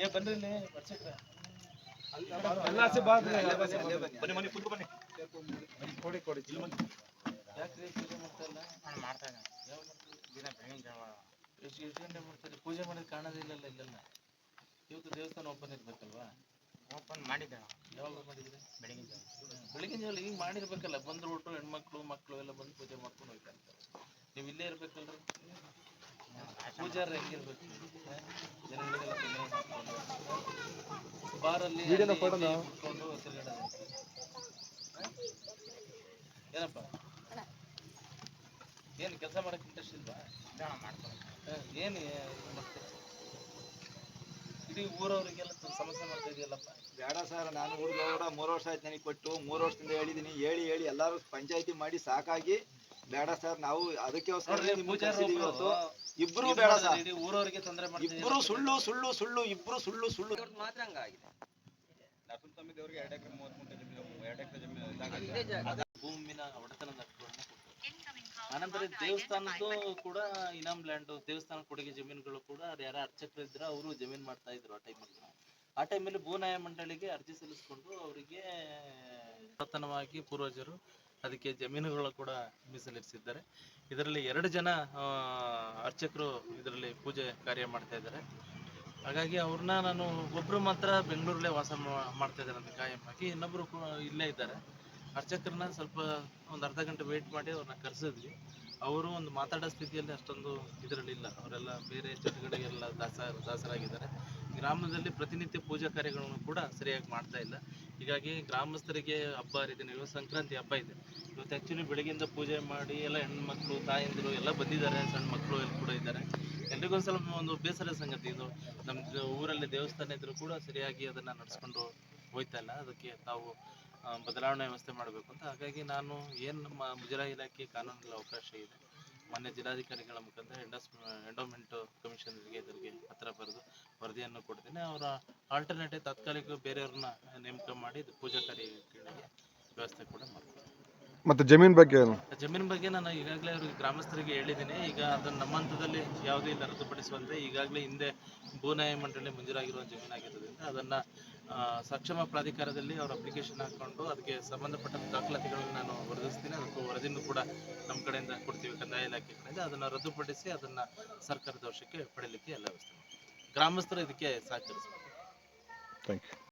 ಏ ಬನ್ರಿ ಇಲ್ಲಿ ವರ್ಷಕ್ಕೆ ಬನ್ನಿ ಬನ್ನಿ ಕುತ್ಕೊ ಬನ್ನಿ. ಕೊಡಿ ಕೊಡಿ ಯಾಕ್ರಿ ಪೂಜೆ ಮಾಡ್ತಾ ಇಲ್ಲ? ನಾನು ಮಾಡ್ತಾ ಇದ್ದೇನೆ? ದಿನ ಬೆಳಗಿನ ಜಾವ. ಎಷ್ಟು ಎಷ್ಟು ಗಂಟೆ ಮಾಡ್ತಾರೆ? ಪೂಜೆ ಮಾಡೋದು ಕಾಣೋದೇ ಇಲ್ಲಲ್ಲ ಇಲ್ಲೆಲ್ಲ? ಇವತ್ತು ದೇವಸ್ಥಾನ ಓಪನ್ ಇರ್ಬೇಕಲ್ವಾ? ಓಪನ್ ಮಾಡಿದ್ದೆ ಯಾವಾಗ ಮಾಡಿದ್ರೆ? ಬೆಳಗಿನ ಜಾವ. ಬೆಳಗಿನ ಜಾವ ಹಿಂಗೆ ಮಾಡಿರ್ಬೇಕಲ್ಲ ಬಂದ್ರು ಒಟ್ಟು ಹೆಣ್ಮಕ್ಳು ಮಕ್ಳು ಎಲ್ಲ ಬಂದು ಪೂಜೆ ಮಾಡ್ಕೊಂಡು ಹೋಗ್ತಾರೆ ನೀವು ಇಲ್ಲೇ ಇರ್ಬೇಕಲ್ರಿ? ಪೂಜಾರ ಹೆಂಗಿರ್ಬೇಕು ಹ? ಜನಗಳಿಗೆಲ್ಲ ತೊಂದರೆ ಮಾಡ್ಕೊಂಡು ಬಾರಲ್ಲಿ ಅಲ್ಲಿ ಇಲ್ಲಿ ಕುತ್ಕೊಂಡು ತಿರ್ಗಾಡೋದು. ಹ? ಏನಪ್ಪ ಏನು ಕೆಲಸ ಮಾಡಕ್ಕೆ ಇಂಟ್ರೆಸ್ಟ್ ಇಲ್ವಾ ಹ, ಏನು ಇದು ಮಾಡ್ತೀರ? ಇಡೀ ಊರವರಿಗೆಲ್ಲ ತು- ಸಮಸ್ಯೆ ಮಾಡ್ತಾ ಇದೆಯಲ್ಲಪ್ಪ ಬೇಡ ಸರ್ ನಾನು ಹುಡುಗ ಕೂಡ ಮೂರು ವರ್ಷ ಆಯ್ತು ನನಗೆ ಕೊಟ್ಟು ಮೂರು ವರ್ಷದಿಂದ ಹೇಳಿದ್ದೀನಿ ಹೇಳಿ ಹೇಳಿ ಎಲ್ಲರೂ ಪಂಚಾಯತಿ ಮಾಡಿ ಸಾಕಾಗಿ ಬೇಡ ಸರ್ ನಾವು ಅದಕ್ಕೋಸ್ಕರ ನೋಡ್ರಿ ನಿಮ್ಗೆ ಪೂಜಾರಿ ಕರ್ಸಿದೀವಿ ಒಬ್ರು ಇವತ್ತು ಇಬ್ರು ಬೇಡ ಸರ್. ಊರವರಿಗೆ ತೊಂದರೆ ಇಬ್ರು ಸುಳ್ಳು ಸುಳ್ಳು ಸುಳ್ಳು ಇಬ್ರು ಸುಳ್ಳು ಸುಳ್ಳು. ಮಾತ್ರ ಹಂಗಾಗಿದೆ. ಭೂಮಿನ ಜಮೀನು ಭೂಮಿನ ಒಡೆತನ ಆನಂತರ ದೇವಸ್ಥಾನದ್ದು ಕೂಡ ಇನಾಮ್ ಲ್ಯಾಂಡ್ ದೇವಸ್ಥಾನ ಕೊಡುಗೆ ಜಮೀನುಗಳು ಕೂಡ ಯಾರ ಅರ್ಚಕರು ಇದ್ರ ಅವರು ಜಮೀನ್ ಮಾಡ್ತಾ ಇದ್ರು ಆ ಟೈಮಲ್ಲಿ ಆ ಟೈಮಲ್ಲಿ ಭೂನ್ಯಾಯ ಮಂಡಳಿಗೆ ಅರ್ಜಿ ಸಲ್ಲಿಸ್ಕೊಂಡು ಅವರಿಗೆ ಪುರಾತನವಾಗಿ ಪೂರ್ವಜರು ಅದಕ್ಕೆ ಜಮೀನುಗಳು ಕೂಡ ಮೀಸಲಿರಿಸಿದ್ದಾರೆ ಇದರಲ್ಲಿ ಎರಡು ಜನ ಅರ್ಚಕರು ಇದರಲ್ಲಿ ಪೂಜೆ ಕಾರ್ಯ ಮಾಡ್ತಾ ಇದ್ದಾರೆ. ಹಾಗಾಗಿ ಅವ್ರನ್ನ ನಾನು ಒಬ್ರು ಮಾತ್ರ ಬೆಂಗಳೂರಲ್ಲೇ ವಾಸ ಮಾಡ್ತಾ ಇದ್ದಾರೆ ಅಂತ ಹಾಕಿ ಇನ್ನೊಬ್ರು ಕೂಡ ಇಲ್ಲೇ ಇದ್ದಾರೆ. ಅರ್ಚಕರನ್ನ ಸ್ವಲ್ಪ ಒಂದು ಅರ್ಧ ಗಂಟೆ ವೇಟ್ ಮಾಡಿ ಅವ್ರನ್ನ ಕರೆಸಿದ್ವಿ. ಅವರು ಒಂದು ಮಾತಾಡೋ ಸ್ಥಿತಿಯಲ್ಲಿ ಅಷ್ಟೊಂದು ಇದರಲ್ಲಿ ಇಲ್ಲ. ಅವರೆಲ್ಲ ಬೇರೆ ಚಟುಗಳಿಗೆಲ್ಲ ದಾಸ, ದಾಸರಾಗಿದ್ದಾರೆ. ಗ್ರಾಮದಲ್ಲಿ ಪ್ರತಿನಿತ್ಯ ಪೂಜಾ ಕಾರ್ಯಗಳನ್ನು ಕೂಡ ಸರಿಯಾಗಿ ಮಾಡ್ತಾ ಇಲ್ಲ. ಹೀಗಾಗಿ ಗ್ರಾಮಸ್ಥರಿಗೆ ಹಬ್ಬ ಹರಿದಿನ ಇವತ್ತು ಸಂಕ್ರಾಂತಿ ಹಬ್ಬ ಇದೆ. ಇವತ್ತು ಆ್ಯಕ್ಚುಲಿ ಬೆಳಗ್ಗೆಯಿಂದ ಪೂಜೆ ಮಾಡಿ ಎಲ್ಲ ಹೆಣ್ಮಕ್ಳು, ತಾಯಂದಿರು ಎಲ್ಲ ಬಂದಿದ್ದಾರೆ, ಸಣ್ಣ ಮಕ್ಕಳು ಎಲ್ಲ ಕೂಡ ಇದ್ದಾರೆ. ಎಲ್ರಿಗೂ ಸ್ವಲ್ಪ ಒಂದು ಬೇಸರ ಸಂಗತಿ ಇದು. ನಮ್ಮ ಊರಲ್ಲಿ ದೇವಸ್ಥಾನ ಇದ್ರೂ ಕೂಡ ಸರಿಯಾಗಿ ಅದನ್ನು ನಡೆಸ್ಕೊಂಡು ಹೋಯ್ತಾ ಇಲ್ಲ. ಅದಕ್ಕೆ ತಾವು ಬದಲಾವಣೆ ವ್ಯವಸ್ಥೆ ಮಾಡಬೇಕು ಅಂತ. ಹಾಗಾಗಿ ನಾನು ಏನು ನಮ್ಮ ಮುಜರಾಯಿ ಇಲಾಖೆ ಕಾನೂನಲ್ಲಿ ಅವಕಾಶ ಇದೆ. ಮಾನ್ಯ ಜಿಲ್ಲಾಧಿಕಾರಿಗಳ ಮುಖಾಂತರ ಎಂಡಸ್ ಎಂಡೋಮೆಂಟ್ ಕಮಿಷನರ್ಗೆ ಇದರಿಗೆ ಪತ್ರ ಬರೆದು ವರದಿಯನ್ನು ಕೊಡ್ತೀನಿ. ಅವರ ಆಲ್ಟರ್ನೇಟಿವ್ ತಾತ್ಕಾಲಿಕ ಬೇರೆಯವ್ರನ್ನ ನೇಮಕ ಮಾಡಿ ಇದು ಪೂಜಾ ಕಾರ್ಯಗಳಿಗೆ ವ್ಯವಸ್ಥೆ ಕೂಡ ಮಾಡ್ತೀನಿ ಮತ್ತೆ ಜಮೀನ್ ಬಗ್ಗೆ ಜಮೀನ್ ಬಗ್ಗೆ ನಾನು ಈಗಾಗಲೇ ಅವ್ರಿಗೆ ಗ್ರಾಮಸ್ಥರಿಗೆ ಹೇಳಿದ್ದೀನಿ. ಈಗ ಅದನ್ನು ನಮ್ಮ ಹಂತದಲ್ಲಿ ಯಾವುದೇ ಇಲ್ಲ ರದ್ದುಪಡಿಸುವಂತೆ ಈಗಾಗಲೇ ಹಿಂದೆ ಭೂನ್ಯಾಯ ಮಂಡಳಿ ಮಂಜೂರಾಗಿರುವ ಜಮೀನಾಗಿರೋದ್ರಿಂದ ಅದನ್ನು ಸಕ್ಷಮ ಪ್ರಾಧಿಕಾರದಲ್ಲಿ ಅವ್ರ ಅಪ್ಲಿಕೇಶನ್ ಹಾಕೊಂಡು ಅದಕ್ಕೆ ಸಂಬಂಧಪಟ್ಟ ದಾಖಲಾತಿಗಳನ್ನು ನಾನು ಒದಗಿಸ್ತೀನಿ. ಅದಕ್ಕೂ ವರದಿನೂ ಕೂಡ ನಮ್ಮ ಕಡೆಯಿಂದ ಕೊಡ್ತೀವಿ ಕಂದಾಯ ಇಲಾಖೆ ಕಡೆಯಿಂದ. ಅದನ್ನು ರದ್ದುಪಡಿಸಿ ಅದನ್ನು ಸರ್ಕಾರದ ವಶಕ್ಕೆ ಪಡೆಯಲಿಕ್ಕೆ ಎಲ್ಲ ವ್ಯವಸ್ಥೆ ಮಾಡ್ತೀವಿ. ಗ್ರಾಮಸ್ಥರು ಇದಕ್ಕೆ ಸಹಕರಿಸಬೇಕು. Thank you